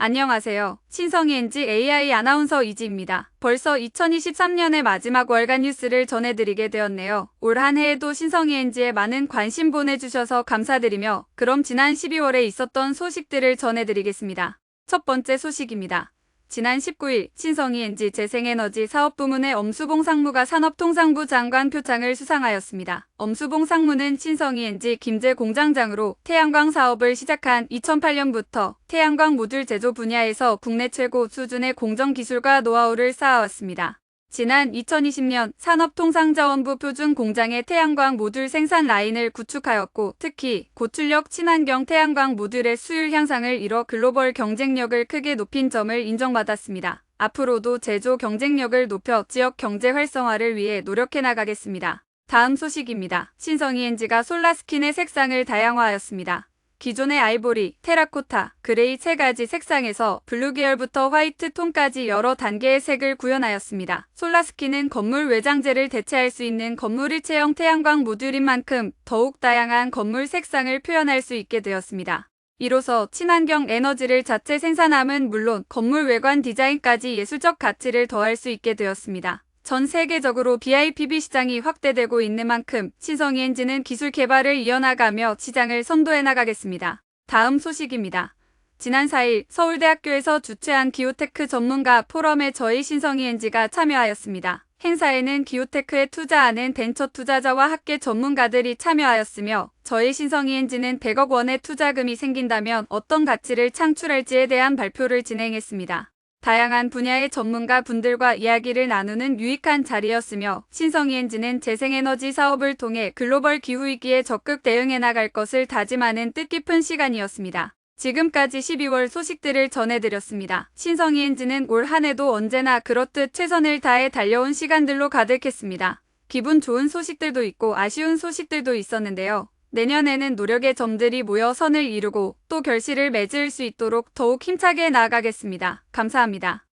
안녕하세요. 신성이엔지 AI 아나운서 이지입니다. 벌써 2023년의 마지막 월간 뉴스를 전해드리게 되었네요. 올 한 해에도 신성이엔지에 많은 관심 보내주셔서 감사드리며 그럼 지난 12월에 있었던 소식들을 전해드리겠습니다. 첫 번째 소식입니다. 지난 19일 신성이엔지 재생에너지 사업 부문의 엄수봉 상무가 산업통상부 장관 표창을 수상하였습니다. 엄수봉 상무는 신성이엔지 김제 공장장으로 태양광 사업을 시작한 2008년부터 태양광 모듈 제조 분야에서 국내 최고 수준의 공정 기술과 노하우를 쌓아왔습니다. 지난 2020년 산업통상자원부 표준 공장의 태양광 모듈 생산 라인을 구축하였고 특히 고출력 친환경 태양광 모듈의 수율 향상을 이뤄 글로벌 경쟁력을 크게 높인 점을 인정받았습니다. 앞으로도 제조 경쟁력을 높여 지역 경제 활성화를 위해 노력해 나가겠습니다. 다음 소식입니다. 신성이 엔지가 솔라스킨의 색상을 다양화하였습니다. 기존의 아이보리, 테라코타, 그레이 세 가지 색상에서 블루 계열부터 화이트 톤까지 여러 단계의 색을 구현하였습니다. 솔라스킨은 건물 외장재를 대체할 수 있는 건물 일체형 태양광 모듈인 만큼 더욱 다양한 건물 색상을 표현할 수 있게 되었습니다. 이로써 친환경 에너지를 자체 생산함은 물론 건물 외관 디자인까지 예술적 가치를 더할 수 있게 되었습니다. 전 세계적으로 BIPV 시장이 확대되고 있는 만큼 신성이엔지는 기술 개발을 이어나가며 시장을 선도해 나가겠습니다. 다음 소식입니다. 지난 4일 서울대학교에서 주최한 기오테크 전문가 포럼에 저희 신성이 엔지가 참여하였습니다. 행사에는 기오테크에 투자하는 벤처 투자자와 학계 전문가들이 참여하였으며 저희 신성이엔지는 100억 원의 투자금이 생긴다면 어떤 가치를 창출할지에 대한 발표를 진행했습니다. 다양한 분야의 전문가 분들과 이야기를 나누는 유익한 자리였으며 신성이엔지는 재생에너지 사업을 통해 글로벌 기후위기에 적극 대응해 나갈 것을 다짐하는 뜻깊은 시간이었습니다. 지금까지 12월 소식들을 전해드렸습니다. 신성이엔지는 올 한해도 언제나 그렇듯 최선을 다해 달려온 시간들로 가득했습니다. 기분 좋은 소식들도 있고 아쉬운 소식들도 있었는데요. 내년에는 노력의 점들이 모여 선을 이루고 또 결실을 맺을 수 있도록 더욱 힘차게 나아가겠습니다. 감사합니다.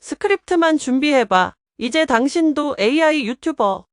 스크립트만 준비해봐. 이제 당신도 AI 유튜버.